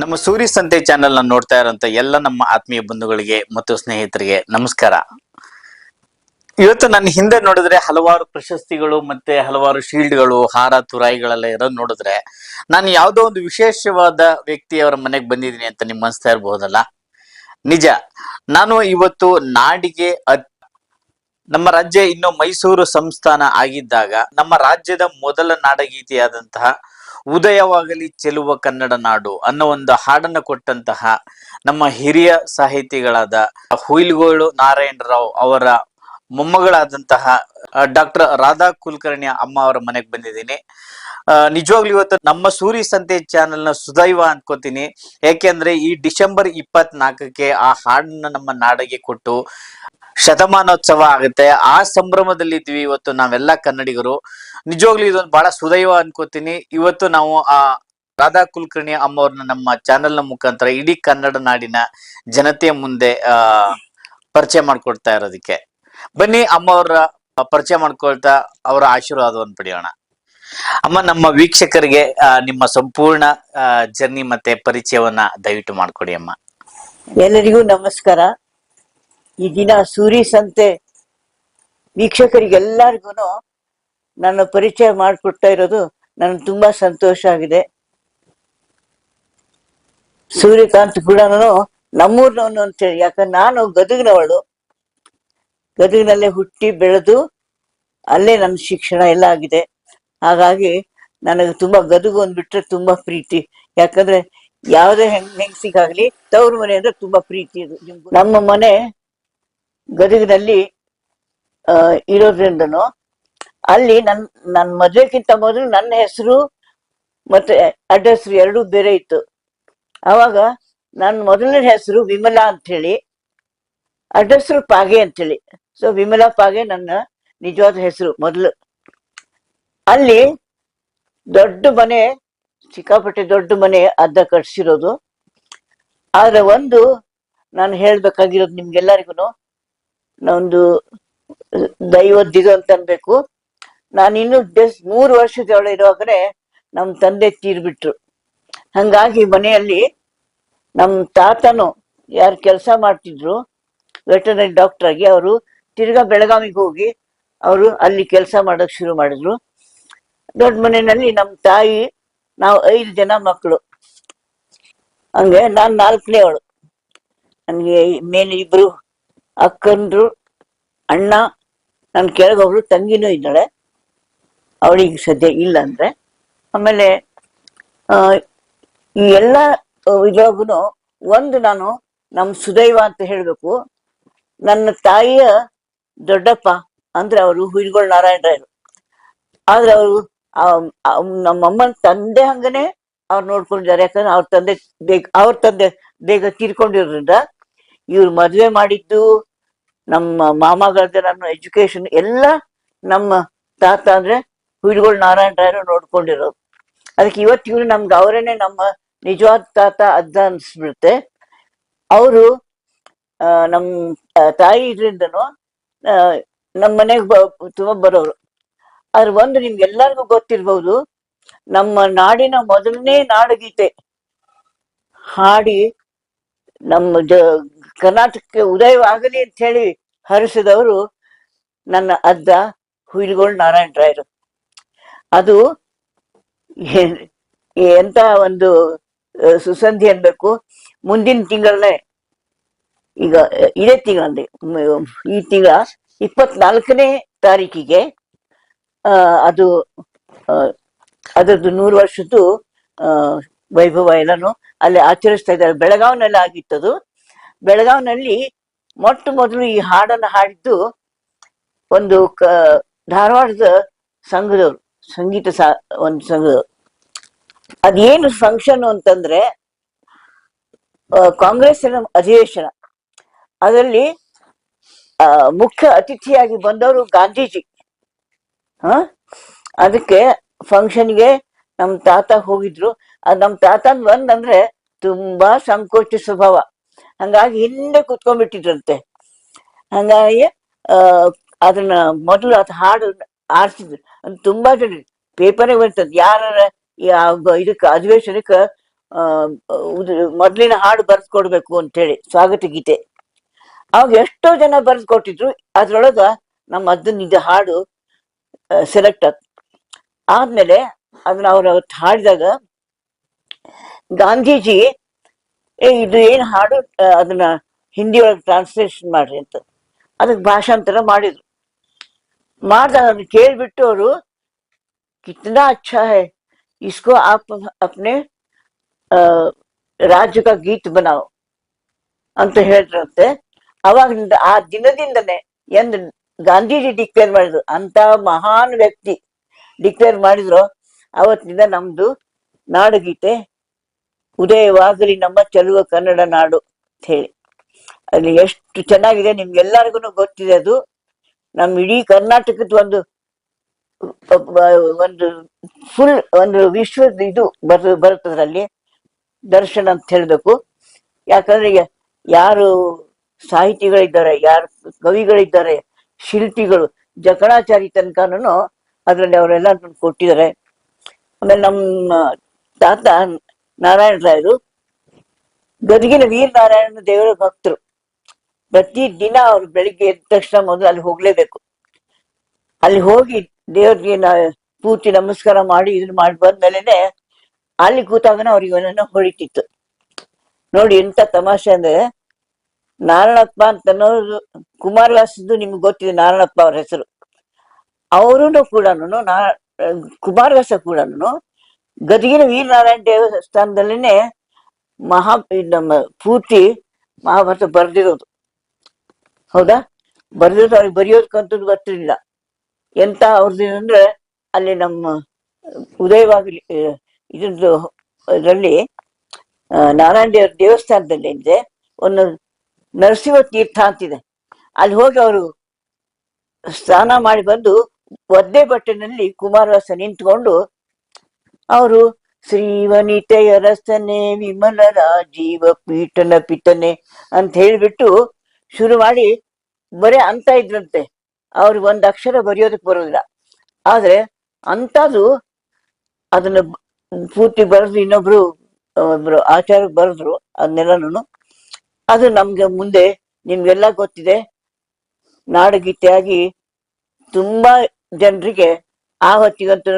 ನಮ್ಮ ಸೂರ್ಯ ಸಂತೆ ಚಾನೆಲ್ನ ನೋಡ್ತಾ ಇರೋಂತ ಎಲ್ಲ ನಮ್ಮ ಆತ್ಮೀಯ ಬಂಧುಗಳಿಗೆ ಮತ್ತು ಸ್ನೇಹಿತರಿಗೆ ನಮಸ್ಕಾರ. ಇವತ್ತು ನನ್ನ ಹಿಂದೆ ನೋಡಿದ್ರೆ ಹಲವಾರು ಪ್ರಶಸ್ತಿಗಳು ಮತ್ತೆ ಹಲವಾರು ಶೀಲ್ಡ್ಗಳು, ಹಾರ, ತುರಾಯಿಗಳೆಲ್ಲ ಇರೋದು ನೋಡಿದ್ರೆ ನಾನು ಯಾವುದೋ ಒಂದು ವಿಶೇಷವಾದ ವ್ಯಕ್ತಿಯವರ ಮನೆಗೆ ಬಂದಿದ್ದೀನಿ ಅಂತ ನಿಮ್ ಅನ್ಸ್ತಾ ಇರಬಹುದಲ್ಲ ನಿಜ, ನಾನು ಇವತ್ತು ನಾಡಿಗೆ ನಮ್ಮ ರಾಜ್ಯ ಇನ್ನು ಮೈಸೂರು ಸಂಸ್ಥಾನ ಆಗಿದ್ದಾಗ ನಮ್ಮ ರಾಜ್ಯದ ಮೊದಲ ನಾಡಗೀತೆಯಾದಂತಹ ಉದಯವಾಗಲಿ ಚೆಲುವ ಕನ್ನಡ ನಾಡು ಅನ್ನೋ ಒಂದು ಹಾಡನ್ನ ಕೊಟ್ಟಂತಹ ನಮ್ಮ ಹಿರಿಯ ಸಾಹಿತಿಗಳಾದ ಹುಯಿಲ್ಗೋಳು ನಾರಾಯಣರಾವ್ ಅವರ ಮೊಮ್ಮಗಳಾದಂತಹ ಡಾಕ್ಟರ್ ರಾಧಾ ಕುಲಕರ್ಣಿ ಅಮ್ಮ ಅವರ ಮನೆಗೆ ಬಂದಿದ್ದೀನಿ. ನಿಜವಾಗ್ಲೂ ಇವತ್ತು ನಮ್ಮ ಸೂರಿ ಸಂತೆ ಚಾನೆಲ್ನ ಸುದೈವ ಅನ್ಕೋತೀನಿ. ಯಾಕೆಂದ್ರೆ ಈ ಡಿಸೆಂಬರ್ ಇಪ್ಪತ್ನಾಲ್ಕಕ್ಕೆ ಆ ಹಾಡನ್ನ ನಮ್ಮ ನಾಡಿಗೆ ಕೊಟ್ಟು ಶತಮಾನೋತ್ಸವ ಆಗುತ್ತೆ. ಆ ಸಂಭ್ರಮದಲ್ಲಿ ಇದ್ವಿ ಇವತ್ತು ನಾವೆಲ್ಲ ಕನ್ನಡಿಗರು. ನಿಜವಾಗ್ಲೂ ಇದೊಂದು ಬಹಳ ಸುದೈವ ಅನ್ಕೋತೀನಿ. ಇವತ್ತು ನಾವು ಆ ರಾಧಾ ಕುಲಕರ್ಣಿ ಅಮ್ಮವ್ರನ್ನ ನಮ್ಮ ಚಾನೆಲ್ನ ಮುಖಾಂತರ ಇಡೀ ಕನ್ನಡ ನಾಡಿನ ಜನತೆಯ ಮುಂದೆ, ಆ, ಪರಿಚಯ ಮಾಡ್ಕೊಡ್ತಾ ಇರೋದಕ್ಕೆ. ಬನ್ನಿ ಅಮ್ಮ ಅವರ ಪರಿಚಯ ಮಾಡ್ಕೊಳ್ತಾ ಅವರ ಆಶೀರ್ವಾದವನ್ನು ಪಡೆಯೋಣ. ಅಮ್ಮ, ನಮ್ಮ ವೀಕ್ಷಕರಿಗೆ ನಿಮ್ಮ ಸಂಪೂರ್ಣ ಜರ್ನಿ ಮತ್ತೆ ಪರಿಚಯವನ್ನ ದಯವಿಟ್ಟು ಮಾಡ್ಕೊಡಿ ಅಮ್ಮ. ಎಲ್ಲರಿಗೂ ನಮಸ್ಕಾರ. ಈ ದಿನ ಸೂರಿ ಸಂತೆ ವೀಕ್ಷಕರಿಗೆಲ್ಲರಿಗೂ ನನ್ನ ಪರಿಚಯ ಮಾಡಿಕೊಡ್ತಾ ಇರೋದು ನನಗೆ ತುಂಬಾ ಸಂತೋಷ ಆಗಿದೆ. ಸೂರ್ಯಕಾಂತ್ ಕೂಡ ನಮ್ಮೂರ್ನವನು ಅಂತೇಳಿ, ಯಾಕಂದ್ರೆ ನಾನು ಗದಗಿನವಳು. ಗದಗಿನಲ್ಲೇ ಹುಟ್ಟಿ ಬೆಳೆದು ಅಲ್ಲೇ ನನ್ನ ಶಿಕ್ಷಣ ಎಲ್ಲ ಆಗಿದೆ. ಹಾಗಾಗಿ ನನಗೆ ತುಂಬಾ ಗದಗು ಅಂದ್ಬಿಟ್ರೆ ತುಂಬಾ ಪ್ರೀತಿ. ಯಾಕಂದ್ರೆ ಯಾವುದೇ ಹೆಂಗ್ ಹೆಂಗ್ಸಿಗಾಗ್ಲಿ ತವ್ರ ಮನೆ ಅಂದ್ರೆ ತುಂಬಾ ಪ್ರೀತಿ ಇದು ನಮ್ಮ ಮನೆ ಗದಗಿನಲ್ಲಿ ಇರೋದ್ರಿಂದನು ಅಲ್ಲಿ ನನ್ ನನ್ನ ಮದ್ವೆಕ್ಕಿಂತ ಮೊದಲು ನನ್ನ ಹೆಸರು ಮತ್ತೆ ಅಡ್ರೆಸ್ ಎರಡೂ ಬೇರೆ ಇತ್ತು. ಅವಾಗ ನನ್ನ ಮೊದಲನೇ ಹೆಸರು ವಿಮಲಾ ಅಂತ ಹೇಳಿ ಅಡ್ರೆಸ್ ಪಾಗೆ ಅಂತೇಳಿ ಸೊ ವಿಮಲಾ ಪಾಗೆ ನನ್ನ ನಿಜವಾದ ಹೆಸರು ಮೊದಲು. ಅಲ್ಲಿ ದೊಡ್ಡ ಮನೆ, ಸಿಕ್ಕಾಪಟ್ಟೆ ದೊಡ್ಡ ಮನೆ ಅದ್ದ ಕಟ್ಸಿರೋದು. ಆದ್ರೆ ಒಂದು ನಾನು ಹೇಳ್ಬೇಕಾಗಿರೋದು ನಿಮ್ಗೆಲ್ಲರಿಗೂ ಒಂದು ದೈವ ಅಂತ ಅನ್ಬೇಕು. ನಾನು ಇನ್ನು ಜಸ್ಟ್ ಮೂರು ಇರುವಾಗಲೇ ನಮ್ಮ ತಂದೆ ತೀರ್ಬಿಟ್ರು. ಹಂಗಾಗಿ ಮನೆಯಲ್ಲಿ ನಮ್ಮ ತಾತನು ಯಾರು ಕೆಲಸ ಮಾಡ್ತಿದ್ರು, ವೆಟರ್ನರಿ ಡಾಕ್ಟರ್ ಆಗಿ ಅವರು ತಿರ್ಗಾ ಬೆಳಗಾವಿಗೆ ಹೋಗಿ ಅವರು ಅಲ್ಲಿ ಕೆಲಸ ಮಾಡೋಕೆ ಶುರು ಮಾಡಿದ್ರು. ದೊಡ್ಡ ಮನೆಯಲ್ಲಿ ನಮ್ಮ ತಾಯಿ, ನಾವು ಐದು ಜನ ಮಕ್ಕಳು ಹಂಗೆ ನಾನ್ ನಾಲ್ಕನೇ ಅವಳು. ನನಗೆ ಮೇಲೆ ಇಬ್ರು ಅಕ್ಕಂದ್ರು, ಅಣ್ಣ ನನ್ನ ಕೆಳಗೊಬ್ರು ತಂಗಿನೂ ಇದ್ದಾಳೆ. ಅವಳಿಗೆ ಸದ್ಯ ಇಲ್ಲ ಅಂದ್ರೆ. ಆಮೇಲೆ ಈ ಎಲ್ಲ ಇದ್ರೊಳಗೂ ಒಂದು ನಾನು ನಮ್ಮ ಸುದೈವ ಅಂತ ಹೇಳಬೇಕು. ನನ್ನ ತಾಯಿಯ ದೊಡ್ಡಪ್ಪ ಅಂದ್ರೆ ಅವರು ಹುಯಿಲ್ಗೋಳ್ ನಾರಾಯಣರಾಯರು. ಆದ್ರೆ ಅವರು ನಮ್ಮಮ್ಮನ ತಂದೆ ಹಂಗನೆ ಅವ್ರು ನೋಡ್ಕೊಂಡಿದ್ದಾರೆ. ಯಾಕಂದ್ರೆ ಅವ್ರ ತಂದೆ ಬೇಗ, ಅವ್ರ ತಂದೆ ಬೇಗ ತೀರ್ಕೊಂಡಿರೋದ್ರಿಂದ ಇವ್ರು ಮದ್ವೆ ಮಾಡಿದ್ದು ನಮ್ಮ ಮಾಮಗಳದ್ದು ನನ್ನ ಎಜುಕೇಶನ್ ಎಲ್ಲ ನಮ್ಮ ತಾತ ಅಂದ್ರೆ ಹುಯಿಡ್ಗೋಳ್ ನಾರಾಯಣ ರಾಯರು ನೋಡ್ಕೊಂಡಿರೋದು. ಅದಕ್ಕೆ ಇವ್ರು ನಮ್ಗೆ ಅವರೇನೆ ನಮ್ಮ ನಿಜವಾದ ತಾತ ಅಜ್ಜ ಅನ್ಸ್ಬಿಡುತ್ತೆ. ಅವರು ನಮ್ಮ ತಾಯಿ ಇದ್ರಿಂದನು ನಮ್ಮ ಮನೆಗೆ ತುಂಬ ಬರೋರು. ಆದ್ರೆ ಒಂದು ನಿಮ್ಗೆಲ್ಲರಿಗೂ ಗೊತ್ತಿರ್ಬೋದು, ನಮ್ಮ ನಾಡಿನ ಮೊದಲನೇ ನಾಡಗೀತೆ ಹಾಡಿ ನಮ್ಮ ಜ ಕರ್ನಾಟಕಕ್ಕೆ ಉದಯವಾಗಲಿ ಅಂತ ಹೇಳಿ ಹರಿಸಿದವರು ನನ್ನ ಅದ್ದ ಹುಯಿಲ್ಗೋಳ್ ನಾರಾಯಣರಾಯರು ಅದು ಏನ್- ಎಂತ ಒಂದು ಸುಸಂಧಿ ಅನ್ಬೇಕು. ಮುಂದಿನ ತಿಂಗಳನ್ನೇ ಈಗ ಇದೇ ತಿಂಗಳಂದ್ರೆ ಈ ತಿಂಗಳ ಇಪ್ಪತ್ನಾಲ್ಕನೇ ತಾರೀಕಿಗೆ ಅದು ಅದರದ್ದು ನೂರು ವರ್ಷದ್ದು ವೈಭವ ಎಲ್ಲಾನು ಅಲ್ಲಿ ಆಚರಿಸ್ತಾ ಇದ್ದಾರೆ. ಬೆಳಗಾವಿನಲ್ಲಿ ಆಗಿತ್ತದು. ಬೆಳಗಾವಿನಲ್ಲಿ ಮೊಟ್ಟ ಮೊದಲು ಈ ಹಾಡನ್ನ ಹಾಡಿದ್ದು ಒಂದು ಕ, ಧಾರವಾಡದ ಸಂಘದವ್ರು, ಸಂಗೀತ ಸಾ, ಒಂದು ಸಂಘದವ್ರು. ಅದೇನು ಫಂಕ್ಷನ್ ಅಂತಂದ್ರೆ ಕಾಂಗ್ರೆಸ್ ಕಾಂಗ್ರೆಸ್ಸಿನ ಅಧಿವೇಶನ. ಅದರಲ್ಲಿ ಮುಖ್ಯ ಅತಿಥಿಯಾಗಿ ಬಂದವರು ಗಾಂಧೀಜಿ. ಹ? ಅದಕ್ಕೆ ಫಂಕ್ಷನ್ಗೆ ನಮ್ಮ ತಾತ ಹೋಗಿದ್ರು. ನಮ್ಮ ತಾತನ್ ಬಂದಂದ್ರೆ ತುಂಬಾ ಸಂಕೋಚ ಸ್ವಭಾವ. ಹಂಗಾಗಿ ಹಿಂದೆ ಕುತ್ಕೊಂಡ್ಬಿಟ್ಟಿದ್ರಂತೆ. ಹಂಗಾಗಿ ಅದನ್ನ ಮೊದಲು ಅದು ಹಾಡು ಆಡ್ಸಿದ್ರು. ತುಂಬಾ ಜನ ಪೇಪರೇ ಬರ್ತದೆ. ಯಾರ ಇದಕ್ಕೆ ಅಧಿವೇಶನಕ್ಕೆ ಮೊದಲಿನ ಹಾಡು ಬರ್ಸ್ಕೊಡ್ಬೇಕು ಅಂತೇಳಿ ಸ್ವಾಗತ ಗೀತೆ. ಅವಾಗ ಎಷ್ಟೋ ಜನ ಬರ್ಸ್ಕೊಟ್ಟಿದ್ರು. ಅದ್ರೊಳಗ ನಮ್ಮ ಅದ್ದನ್ ಇದು ಹಾಡು ಸೆಲೆಕ್ಟ್ ಆದ್ಮೇಲೆ ಅದನ್ನ ಅವ್ರ ಹಾಡಿದಾಗ ಗಾಂಧೀಜಿ ಏ ಇದು ಏನ್ ಹಾಡು ಆ, ಅದನ್ನ ಹಿಂದಿ ಒಳಗೆ ಟ್ರಾನ್ಸ್ಲೇಷನ್ ಮಾಡ್ರಿ ಅಂತ ಅದಕ್ಕೆ ಭಾಷಾಂತರ ಮಾಡಿದ್ರು ಮಾಡ್ದಾಗ ಅದನ್ನ ಕೇಳ್ಬಿಟ್ಟು ಅವರು कितना अच्छा है इसको आप अपने ಆ, ರಾಜ್ಯ का ಗೀತ್ बनाओ ಅಂತ ಹೇಳಿದ್ರಂತೆ ಅವಾಗಿಂದ ಆ ದಿನದಿಂದನೇ ಎಂದು ಗಾಂಧೀಜಿ ಡಿಕ್ಲೇರ್ ಮಾಡಿದ್ರು ಅಂತ ಮಹಾನ್ ವ್ಯಕ್ತಿ ಡಿಕ್ಲೇರ್ ಮಾಡಿದ್ರು ಅವತ್ತಿನಿಂದ ನಮ್ದು ನಾಡುಗೀತೆ ಉದಯವಾಗಲಿ ನಮ್ಮ ಚೆಲುವ ಕನ್ನಡ ನಾಡು ಅಂತ ಹೇಳಿ. ಅಲ್ಲಿ ಎಷ್ಟು ಚೆನ್ನಾಗಿದೆ ನಿಮ್ಗೆಲ್ಲರಿಗೂ ಗೊತ್ತಿದೆ ಅದು. ನಮ್ಮ ಇಡೀ ಕರ್ನಾಟಕದ ಒಂದು ಒಂದು ಫುಲ್ ಒಂದು ವಿಶ್ವದ ಇದು ಬರ್, ಬರುತ್ತದ್ರಲ್ಲಿ ದರ್ಶನ ಅಂತ ಹೇಳ್ಬೇಕು. ಯಾಕಂದ್ರೆ ಯಾರು ಸಾಹಿತಿಗಳಿದ್ದಾರೆ, ಯಾರು ಕವಿಗಳಿದ್ದಾರೆ, ಶಿಲ್ಪಿಗಳು, ಜಕಣಾಚಾರಿ ತನಕನೂ ಅದರಲ್ಲಿ ಅವರೆಲ್ಲ ಕೊಟ್ಟಿದ್ದಾರೆ. ಆಮೇಲೆ ನಮ್ಮ ತಾತ ನಾರಾಯಣ ರಾಯರು. ಗದಗಿನ ವೀರನಾರಾಯಣ ದೇವರ ಭಕ್ತರು. ಪ್ರತಿ ದಿನ ಅವ್ರು ಬೆಳಿಗ್ಗೆ ಎದ್ದ ತಕ್ಷಣ ಮೊದಲು ಅಲ್ಲಿ ಹೋಗ್ಲೇಬೇಕು. ಅಲ್ಲಿ ಹೋಗಿ ದೇವ್ರಿಗೆ ನಾ ಪೂರ್ತಿ ನಮಸ್ಕಾರ ಮಾಡಿ ಇದನ್ನ ಮಾಡಿ ಬಂದ್ಮೇಲೆನೆ ಅಲ್ಲಿ ಕೂತಾಗನ ಅವ್ರಿಗೆ ಇವನನ್ನ ಹೊಡಿತಿತ್ತು ನೋಡಿ ಎಂತ ತಮಾಷೆ ಅಂದ್ರೆ ನಾರಾಯಣಪ್ಪ ಅಂತ ಅನ್ನೋದು ಕುಮಾರವ್ಯಾಸದ್ದು ನಿಮ್ಗೆ ಗೊತ್ತಿದೆ ನಾರಾಯಣಪ್ಪ ಅವ್ರ ಹೆಸರು. ಅವರೂ ಕೂಡ ನಾ ಕುಮಾರವ್ಯಾಸ ಕೂಡ ಗದಗಿನ ವೀರನಾರಾಯಣ ದೇವಸ್ಥಾನದಲ್ಲಿನೇ ಮಹಾ ನಮ್ಮ ಪೂರ್ತಿ ಮಹಾಭಾರತ ಬರೆದಿರೋದು. ಹೌದಾ? ಬರೆದಿರೋದು ಅವ್ರಿಗೆ ಬರೆಯೋದಕ್ಕಂತೂ ಗೊತ್ತಿರಲಿಲ್ಲ. ಎಂತ ಅವ್ರದ್ದು ಅಂದ್ರೆ ಅಲ್ಲಿ ನಮ್ಮ ಉದಯವಾಗಲಿ ಇದ್ರದ್ದು ಇದರಲ್ಲಿ ನಾರಾಯಣ ದೇವ್ರ ದೇವಸ್ಥಾನದಲ್ಲಿ ಇದೆ. ಒಂದು ನರಸಿಂಹ ತೀರ್ಥ ಅಂತಿದೆ. ಅಲ್ಲಿ ಹೋಗಿ ಅವರು ಸ್ನಾನ ಮಾಡಿ ಬಂದು ಒದ್ದೆ ಬಟ್ಟೆನಲ್ಲಿ ಕುಮಾರವಾಸ ನಿಂತ್ಕೊಂಡು ಅವರು ಶ್ರೀವನಿತೆಯ ರಸನೆ ವಿಮಲ ರಾಜೀವ ಪೀಠನ ಪಿತನೆ ಅಂತ ಹೇಳಿಬಿಟ್ಟು ಶುರು ಮಾಡಿ ಬರೀ ಅಂತ ಇದ್ರಂತೆ. ಅವ್ರು ಒಂದು ಅಕ್ಷರ ಬರೆಯೋದಕ್ಕೆ ಬರೋದಿಲ್ಲ. ಆದ್ರೆ ಅಂತದು ಅದನ್ನ ಪೂರ್ತಿ ಬರೆದು ಇನ್ನೊಬ್ರು, ಒಬ್ರು ಆಚಾರ್ಯ ಬರೆದ್ರು ಅದನ್ನೆಲ್ಲನು ಅದು ನಮ್ಗೆ ಮುಂದೆ ನಿಮ್ಗೆಲ್ಲ ಗೊತ್ತಿದೆ. ನಾಡಗೀತೆಯಾಗಿ ತುಂಬಾ ಜನರಿಗೆ ಆ ಹೊತ್ತಿಗಂತೂ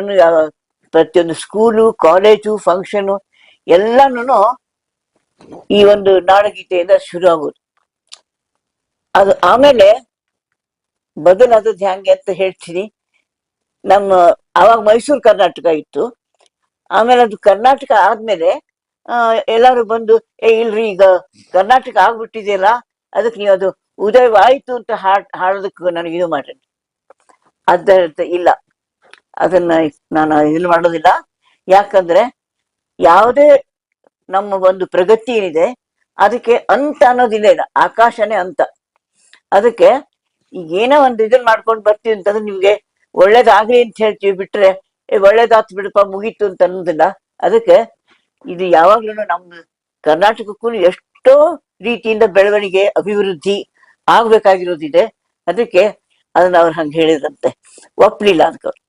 ಪ್ರತಿಯೊಂದು ಸ್ಕೂಲು, ಕಾಲೇಜು, ಫಂಕ್ಷನು ಎಲ್ಲಾನು ಈ ಒಂದು ನಾಡಗೀತೆಯಿಂದ ಶುರು ಆಗೋದು. ಅದು ಆಮೇಲೆ ಬದಲಾದದ್ದು ಹ್ಯಾಂಗೆ ಅಂತ ಹೇಳ್ತೀನಿ. ನಮ್ಮ ಅವಾಗ ಮೈಸೂರು ಕರ್ನಾಟಕ ಇತ್ತು. ಆಮೇಲೆ ಅದು ಕರ್ನಾಟಕ ಆದ್ಮೇಲೆ ಎಲ್ಲರೂ ಬಂದು, ಏ, ಇಲ್ರಿ, ಈಗ ಕರ್ನಾಟಕ ಆಗ್ಬಿಟ್ಟಿದೆಯಲ್ಲ, ಅದಕ್ಕೆ ನೀವು ಅದು ಉದಯವಾಯ್ತು ಅಂತ ಹಾಡ್, ಹಾಡೋದಕ್ಕೆ ನನಗೆ ಇದು ಮಾಡ್ರಿ ಅದ ಇಲ್ಲ. ಅದನ್ನ ನಾನು ಇದು ಮಾಡೋದಿಲ್ಲ. ಯಾಕಂದ್ರೆ ಯಾವುದೇ ನಮ್ಮ ಒಂದು ಪ್ರಗತಿ ಏನಿದೆ, ಅದಕ್ಕೆ ಅಂತ ಅನ್ನೋದಿಲ್ಲ ಇಲ್ಲ ಆಕಾಶನೇ ಅಂತ. ಅದಕ್ಕೆ ಏನೋ ಒಂದು ಇದನ್ನ ಮಾಡ್ಕೊಂಡು ಬರ್ತೀವಿ ಅಂತಂದ್ರೆ ನಿಮ್ಗೆ ಒಳ್ಳೇದಾಗ್ಲಿ ಅಂತ ಹೇಳ್ತೀವಿ. ಬಿಟ್ರೆ ಒಳ್ಳೇದಾತ್ ಬಿಡಪ್ಪ, ಮುಗೀತು ಅಂತ ಅನ್ನೋದಿಲ್ಲ. ಅದಕ್ಕೆ ಇದು ಯಾವಾಗ್ಲೂ ನಮ್ಮ ಕರ್ನಾಟಕಕ್ಕೂ ಎಷ್ಟೋ ರೀತಿಯಿಂದ ಬೆಳವಣಿಗೆ, ಅಭಿವೃದ್ಧಿ ಆಗ್ಬೇಕಾಗಿರೋದಿದೆ. ಅದಕ್ಕೆ ಅದನ್ನ ಅವ್ರು ಹಂಗೆ ಹೇಳಿದ್ರಂತೆ. ಒಪ್ಲಿಲ್ಲ ಅದಕ್ಕೆ